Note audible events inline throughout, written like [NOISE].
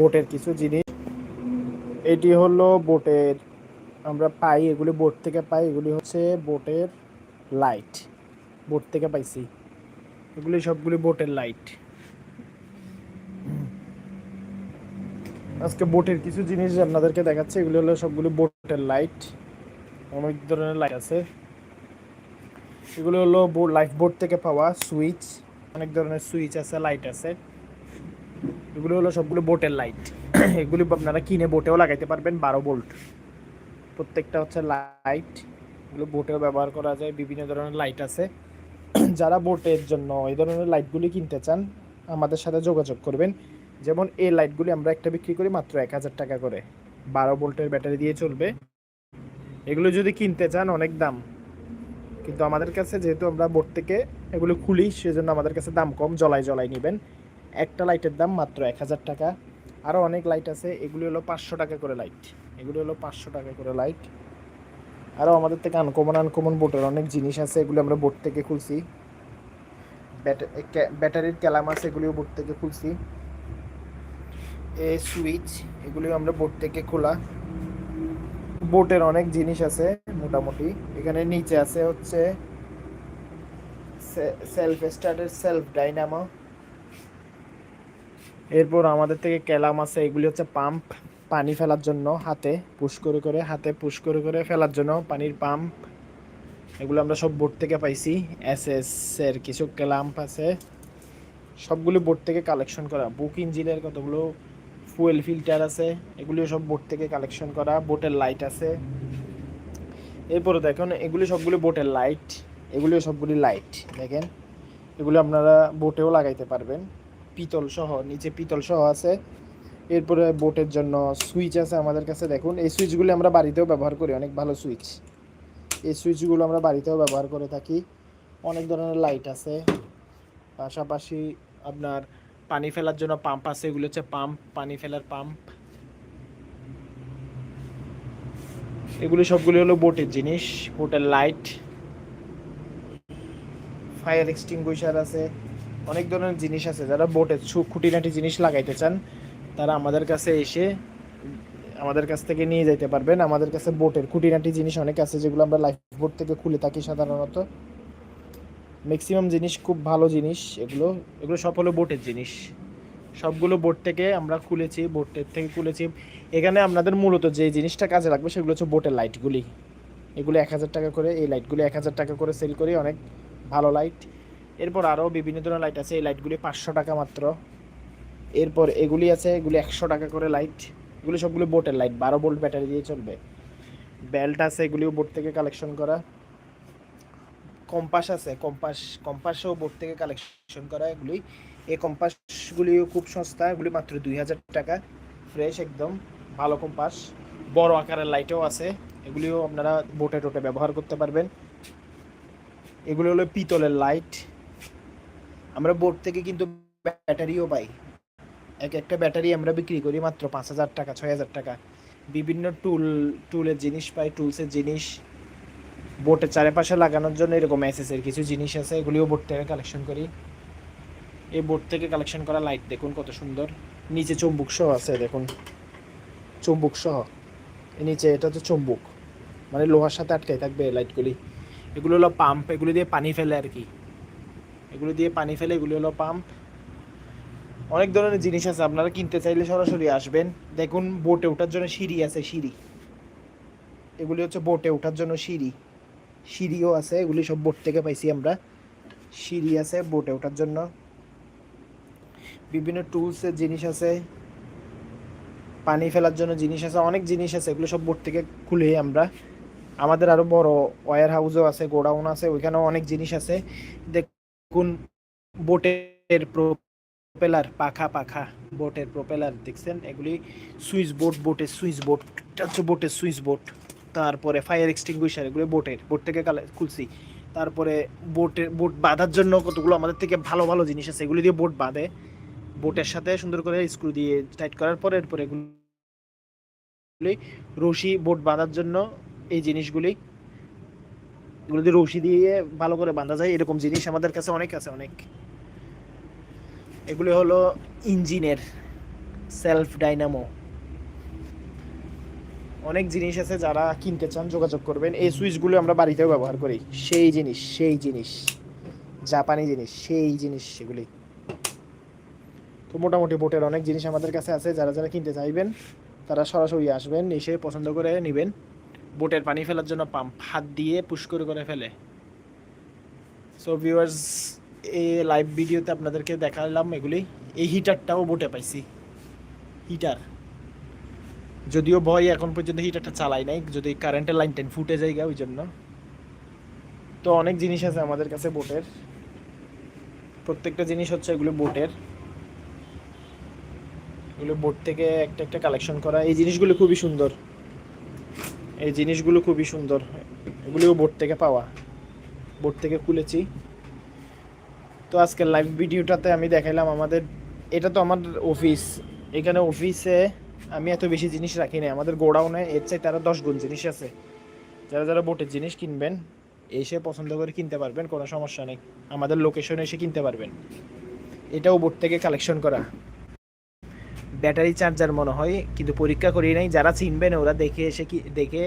বোটের কিছু জিনিস। এটি হলো বোটের, আমরা পাই, এগুলি বোট থেকে পাই, এগুলি হচ্ছে বোটের লাইট। বোট থেকে পাইছি। এগুলি সবগুলি বোটের লাইট। আজকে বোটের কিছু জিনিস আপনাদেরকে দেখাচ্ছে, এগুলি হলো সবগুলি বোটের লাইট। অনেক ধরনের লাইট আছে। এগুলো হলো লাইফ বোট থেকে পাওয়া সুইচ। অনেক ধরনের সুইচ আছে, লাইট আছে। এগুলো হলো সবগুলো বোটের লাইট [CLEARS THROAT] এগুলি আপনারা কিনে বোটেও লাগাইতে পারবেন বারো বোল্ট। প্রত্যেকটা হচ্ছে লাইট এগুলো বোটেও ব্যবহার করা যায়, বিভিন্ন ধরনের লাইট আছে। [CLEARS THROAT] যারা বোটের জন্য এই ধরনের লাইটগুলি কিনতে চান, আমাদের সাথে যোগাযোগ করবেন। যেমন এই লাইটগুলি আমরা একটা বিক্রি করি মাত্র এক হাজার টাকা করে। বারো ভোল্টের ব্যাটারি দিয়ে চলবে। এগুলো যদি কিনতে চান, অনেক দাম। কিন্তু আমাদের কাছে যেহেতু আমরা বোর্ড থেকে এগুলো খুলি, সেজন্য আমাদের কাছে দাম কম জলাই জলাই নেবেন। একটা লাইটের দাম মাত্র এক হাজার টাকা। আরও অনেক লাইট আছে, এগুলি হলো পাঁচশো টাকা করে লাইট। এগুলি হলো পাঁচশো টাকা করে লাইট। আরও আমাদের থেকে আনকমন আনকমন বোটের অনেক জিনিস আছে, এগুলো আমরা বোট থেকে খুলছি। ব্যাটা- ব্যাটারির ক্যালাম আছে, এগুলিও বোট থেকে খুলছি। এ সুইচ, এগুলিও আমরা বোট থেকে খোলা। বোটের অনেক জিনিস আছে, মোটামুটি। এখানে নিচে আছে হচ্ছে সেলফ স্টার্টের সেলফ ডাইনামো এরপর আমাদের থেকে ক্যালাম আছে, এগুলি হচ্ছে পাম্প, পানি ফেলার জন্য হাতে, পুশ করে করে হাতে, পুশ করে করে ফেলার জন্য পানির পাম্প। এগুলো আমরা সব বোট থেকে পাইছি এস এস এর কিছু ক্যালাম্প আছে। সবগুলো বোট থেকে কালেকশন করা, বুক ইঞ্জিনের কতগুলো, ফুয়েল ফিল্টার আছে, এগুলিও সব বোর্ড থেকে কালেকশন করা, বোটের লাইট আছে। এরপরে দেখুন, এগুলি সবগুলো বোটের লাইট, এগুলিও সবগুলি লাইট, দেখেন। এগুলো আপনারা বোটেও লাগাইতে পারবেন। পিতল সহ নিচে পিতল সহ আছে। এরপরে বোটের জন্য সুইচ আছে আমাদের কাছে, দেখুন। এই সুইচগুলো আমরা বাড়িতেও ব্যবহার করি, অনেক ভালো সুইচ। এই সুইচগুলো আমরা বাড়িতেও ব্যবহার করে থাকি। অনেক ধরনের লাইট আছে। পাশাপাশি আপনার পানি ফেলার জন্য পাম্প আছে, এগুলো হচ্ছে পাম্প, পানি ফেলার পাম্প। এগুলো সবগুলি হলো বোটের জিনিস, বোটের লাইট। ফায়ার এক্সটিংগুইশার আছে। অনেক ধরনের জিনিস আছে যারা বোটের ছু খুঁটিনাটি জিনিস লাগাইতে চান, তারা আমাদের কাছে এসে আমাদের কাছ থেকে নিয়ে যেতে পারবেন। আমাদের কাছে বোটের খুঁটিনাটি জিনিস অনেক আছে যেগুলো আমরা লাইফ বোট থেকে খুলে থাকি সাধারণত। ম্যাক্সিমাম জিনিস খুব ভালো জিনিস এগুলো এগুলো সব হলো বোটের জিনিস। সবগুলো বোট থেকে আমরা খুলেছি, বোটের থেকে খুলেছি। এখানে আপনাদের মূলত যে জিনিসটা কাজে লাগবে সেগুলো হচ্ছে বোটের লাইটগুলি এগুলো এক হাজার টাকা করে, এই লাইটগুলো এক হাজার টাকা করে সেল করি, অনেক ভালো লাইট এরপর আরও বিভিন্ন ধরনের লাইট আছে, এই লাইটগুলি পাঁচশো টাকা মাত্র। এরপর এগুলি আছে, এগুলি একশো টাকা করে লাইট এগুলি সবগুলো বোটের লাইট বারো ভোল্ট ব্যাটারি দিয়ে চলবে। বেল্ট আছে, এগুলিও বোট থেকে কালেকশন করা। কম্পাস আছে কম্পাস কম্পাসও বোর্ড থেকে কালেকশন করা এগুলি। এই কম্পাসগুলিও খুব সস্তা, এগুলি মাত্র দুই হাজার টাকা। ফ্রেশ একদম, ভালো কম্পাস বড় আকারের লাইটও আছে, এগুলিও আপনারা বোটে টোটে ব্যবহার করতে পারবেন। এগুলো হলো পিতলের লাইট আমরা বোর্ড থেকে কিন্তু ব্যাটারিও পাই। এক একটা ব্যাটারি আমরা বিক্রি করি মাত্র পাঁচ হাজার টাকা, ছয় হাজার টাকা। বিভিন্ন টুল টুলের জিনিস পাই টুলসের জিনিস। বোটের চারিপাশে লাগানোর জন্য এরকম এর কিছু জিনিস আছে, এগুলিও বোট থেকে কালেকশন করি। এই বোট থেকে কালেকশন করা লাইট দেখুন কত সুন্দর। নিচে চুম্বুক সহ আছে, দেখুন। চুম্বুক সহ। নিচে এটা হচ্ছে চুম্বুক। মানে লোহার সাথে আটকাই থাকবে লাইটগুলি এগুলো হলো পাম্প এগুলো দিয়ে পানি ফেলে আর কি। এগুলো দিয়ে পানি ফেলে এগুলো হলো পাম্প। অনেক ধরনের জিনিস আছে, আপনারা কিনতে চাইলে সরাসরি আসবেন। দেখুন, বোটে ওঠার জন্য সিঁড়ি আছে, সিঁড়ি। এগুলি হচ্ছে বোটে ওঠার জন্য সিঁড়ি। সিঁড়িও আছে, এগুলি সব বোট থেকে পাইছি আমরা। সিঁড়ি আছে, বোটে ওঠার জন্য। বিভিন্ন টুলসের জিনিস আছে। পানি ফেলার জন্য জিনিস আছে, অনেক জিনিস আছে, এগুলো সব বোট থেকে খুলে আমরা। আমাদের আরও বড় ওয়ার হাউসও আছে, গোডাউন আছে, ওইখানেও অনেক জিনিস আছে। দেখুন বোটের প্রোপেলার, পাখা পাখা বোটের প্রোপেলার দেখছেন? এগুলি সুইচ বোট, বোটের সুইচ বোট হচ্ছে বোটের সুইচ বোট। তারপরে ফায়ার এক্সটিংগুইশার, এগুলো বোটের, বোট থেকে খুলছি। তারপরে বোটের, বোট বাঁধার জন্য কতগুলো আমাদের থেকে ভালো ভালো জিনিস আছে, এগুলি দিয়ে বোট বাঁধে। বোটের সাথে সুন্দর করে স্ক্রু দিয়ে টাইট করার পরে এরপরে এগুলি রশি বোট বাঁধার জন্য এই জিনিসগুলি এগুলো দিয়ে রশি দিয়ে ভালো করে বাঁধা যায়। এরকম জিনিস আমাদের কাছে অনেক আছে, অনেক। এগুলো হলো ইঞ্জিনের সেলফ ডাইনামো। অনেক জিনিস আছে যারা কিনতে চান, যোগাযোগ করবেন। এই সুইচগুলো আমরা বাড়িতেও ব্যবহার করি। সেই জিনিস সেই জিনিস। জাপানি জিনিস, সেই জিনিস সেগুলি। তো মোটামুটি বোটের অনেক জিনিস আমাদের কাছে আছে। যারা যারা কিনতে চাইবেন, তারা সরাসরি আসবেন, এসে পছন্দ করে নেবেন। বোটের পানি ফেলার জন্য পাম্প হাত দিয়ে পুশ করে করে ফেলে। সো ভিউয়ার্স এই লাইভ ভিডিওতে আপনাদেরকে দেখালাম এগুলি। এই হিটারটাও বোটে পাইছি। হিটার যদিও ভয়, এখন পর্যন্ত হিটারটা চালাই নাই। যদি কারেন্টের লাইন টেন ফুটে যায় ওই জন্য তো অনেক জিনিস আছে আমাদের কাছে বোটের। প্রত্যেকটা জিনিস হচ্ছে এগুলো বোটের। এগুলো বোট থেকে একটা একটা কালেকশন করা। এই জিনিসগুলো খুবই সুন্দর। এই জিনিসগুলো খুবই সুন্দর এগুলিও বোট থেকে পাওয়া। বোট থেকে খুলেছি। তো আজকের লাইভ ভিডিওটাতে আমি দেখাইলাম আমাদের, এটা তো আমার অফিস এখানে অফিসে আমি এত বেশি জিনিস রাখি না আমাদের গোডাউনে এর চাই তারা দশ গুণ জিনিস আছে। যারা যারা বোটের জিনিস কিনবেন, এসে পছন্দ করে কিনতে পারবেন, কোনো সমস্যা নেই। আমাদের লোকেশনে এসে কিনতে পারবেন। এটাও বোট থেকে কালেকশন করা। ব্যাটারি চার্জার মনে হয়, কিন্তু পরীক্ষা করি নাই। যারা চিনবেন ওরা দেখে এসে কি দেখে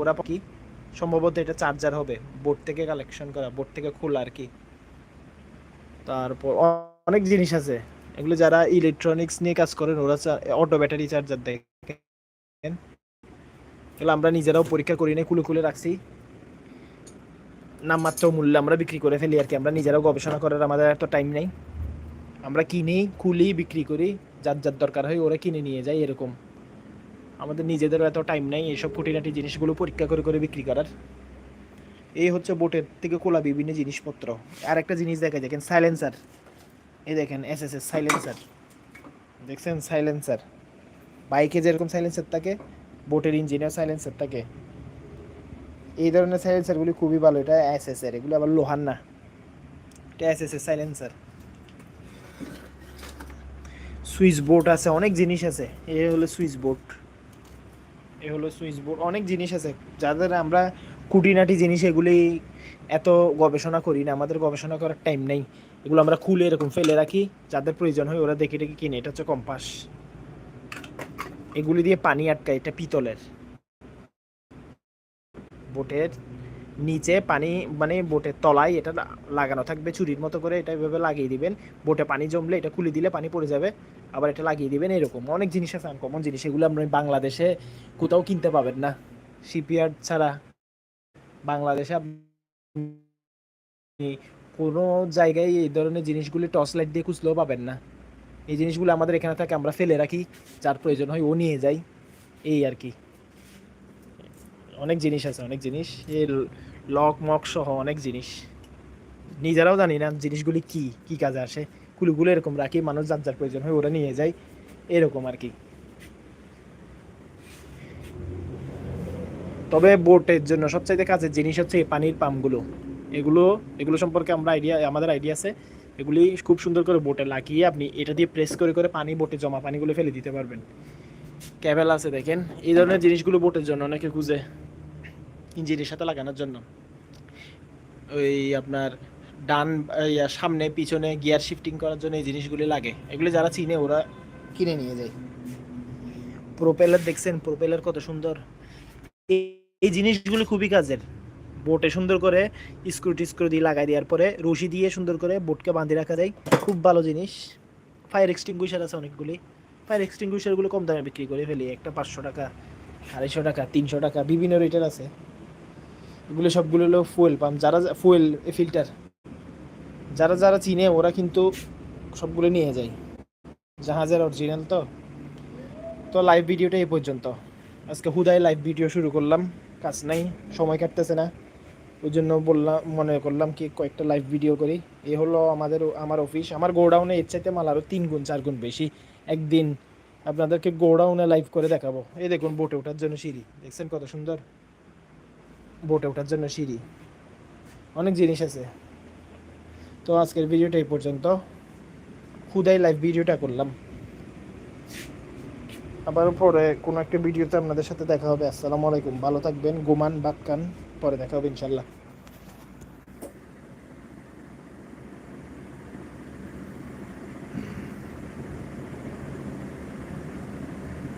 ওরা কি সম্ভবত এটা চার্জার হবে বোর্ড থেকে কালেকশন করা বোর্ড থেকে খোলা আর কি। তারপর অনেক জিনিস আছে। এগুলো যারা ইলেকট্রনিক্স নিয়ে কাজ করেন, ওরা অটো ব্যাটারি চার্জার দেখেন। এগুলো আমরা নিজেরাও পরীক্ষা করি নাই কুলে কুলে রাখছি। নামমাত্র মূল্যে আমরা বিক্রি করে ফেলি আর কি। আমরা নিজেরাও গবেষণা করার আমাদের এত টাইম নেই। আমরা কিনি, খুলি, বিক্রি করি। যার যার দরকার হয় ওরা কিনে নিয়ে যায় এরকম। আমাদের নিজেদেরও এত টাইম নেই এইসব খুঁটিনাটি জিনিসগুলো পরীক্ষা করে করে বিক্রি করার। এই হচ্ছে বোটের থেকে কোলা বিভিন্ন জিনিসপত্র। আর একটা জিনিস দেখা দেখেন সাইলেন্সার এই দেখেন এস এস এস সাইলেন্সার দেখছেন সাইলেন্সার বাইকে যেরকম সাইলেন্সার থাকে, বোটের ইঞ্জিনের সাইলেন্সার থাকে। এই ধরনের সাইলেন্সারগুলি খুবই ভালো, এটা এস এস এর এগুলো আবার লোহার না। এটা এস এস এর সাইলেন্সার সুইচ বোর্ড আছে, অনেক জিনিস আছে। এ হলো সুইচ বোর্ড। এ হলো সুইচ বোর্ড। অনেক জিনিস আছে, যাদের আমরা খুঁটিনাটি জিনিস এগুলি এত গবেষণা করি না। আমাদের গবেষণা করার টাইম নেই। এগুলো আমরা খুলে এরকম ফেলে রাখি, যাদের প্রয়োজন হয় ওরা দেখে দেখে কিনে। এটা হচ্ছে কম্পাস। এগুলি দিয়ে পানি আটকায়, এটা পিতলের। বোটের নিচে পানি মানে বোটের তলায় এটা লাগানো থাকবে চুরির মতো করে, এটা এভাবে লাগিয়ে দিবেন। বোটে পানি জমলে এটা খুলে দিলে পানি পড়ে যাবে, আবার এটা লাগিয়ে দিবেন এরকম। অনেক জিনিস আছে আনকমন জিনিস, এগুলো আপনি বাংলাদেশে কোথাও কিনতে পাবেন না। শিপইয়ার্ড ছাড়া বাংলাদেশে কোনো জায়গায় এই ধরনের জিনিসগুলি টর্চ লাইট দিয়ে খুঁজলেও পাবেন না। এই জিনিসগুলো আমাদের এখানে থাকে, আমরা ফেলে রাখি, যার প্রয়োজন হয় ও নিয়ে যাই। এই আর কি। অনেক জিনিস আছে, অনেক জিনিস। এই লক, মক সহ অনেক জিনিস। নিজেরাও জানি না জিনিসগুলি কি কি কাজে আসে। কুলুগুলো এরকম রাখি, মানুষ যার যার প্রয়োজন হয় ওরা নিয়ে যায়। এরকম আর কি। তবে বোটের জন্য সবচাইতে কাজের জিনিস হচ্ছে এই পানির পাম্পগুলো। এগুলো এগুলো সম্পর্কে আমরা আইডিয়া আমাদের আইডিয়া আছে। এগুলি খুব সুন্দর করে বোটে লাগিয়ে আপনি এটা দিয়ে প্রেস করে করে পানি বোটে জমা পানিগুলো ফেলে দিতে পারবেন। ক্যাবেল আছে দেখেন। এই ধরনের জিনিসগুলো বোটের জন্য অনেকে খুঁজে। ইঞ্জিনের সাথে লাগানোর জন্য। ওই আপনার ডান সামনে, পিছনে গিয়ার শিফটিং করার জন্য এই জিনিসগুলি লাগে। এগুলি যারা চিনে, ওরা কিনে নিয়ে যায়। প্রোপেলার দেখছেন? প্রোপেলার কত সুন্দর। এই জিনিসগুলো খুবই কাজের। বোটে সুন্দর করে স্ক্রু টিস্ক্রু দিয়ে লাগাই দেওয়ার পরে রশি দিয়ে সুন্দর করে বোটকে বাঁধে রাখা যায়। খুব ভালো জিনিস। ফায়ার এক্সটিংগুইশার আছে অনেকগুলি। ফায়ার এক্সটিংগুইশারগুলো কম দামে বিক্রি করে ফেলি। একটা পাঁচশো টাকা, আড়াইশো টাকা, তিনশো টাকা, বিভিন্ন রেটের আছে। এগুলো সবগুলো হলো ফুয়েল পাম্প যারা ফুয়েল ফিল্টার যারা যারা চিনে, ওরা কিন্তু সবগুলো নিয়ে যায়। জাহাজের অরিজিনাল তো। তো লাইভ ভিডিওটা এই পর্যন্ত। আজকে হুদায় লাইভ ভিডিও শুরু করলাম, কাজ নাই, সময় কাটতেছে না। ওই জন্য বললাম, মনে করলাম কি, কয়েকটা লাইভ ভিডিও করি। এ হলো আমাদের, আমার অফিস আমার গোডাউনে এর চাইতে মাল আরও তিন গুণ, চার গুণ বেশি। একদিন আপনাদেরকে গোডাউনে লাইভ করে দেখাবো। এই দেখুন বোটে ওঠার জন্য সিঁড়ি। দেখছেন কত সুন্দর? বোটে ওঠার জন্য সিঁড়ি। অনেক জিনিস আছে। তো আজকের ভিডিওটা এই পর্যন্ত। খুদাই লাইভ ভিডিওটা করলাম। আবার পরে কোনো একটা ভিডিওতে আপনাদের সাথে দেখা হবে। আসসালামু আলাইকুম। ভালো থাকবেন। গুমান, বাক্কান। পরে দেখা হবে ইনশাল্লাহ।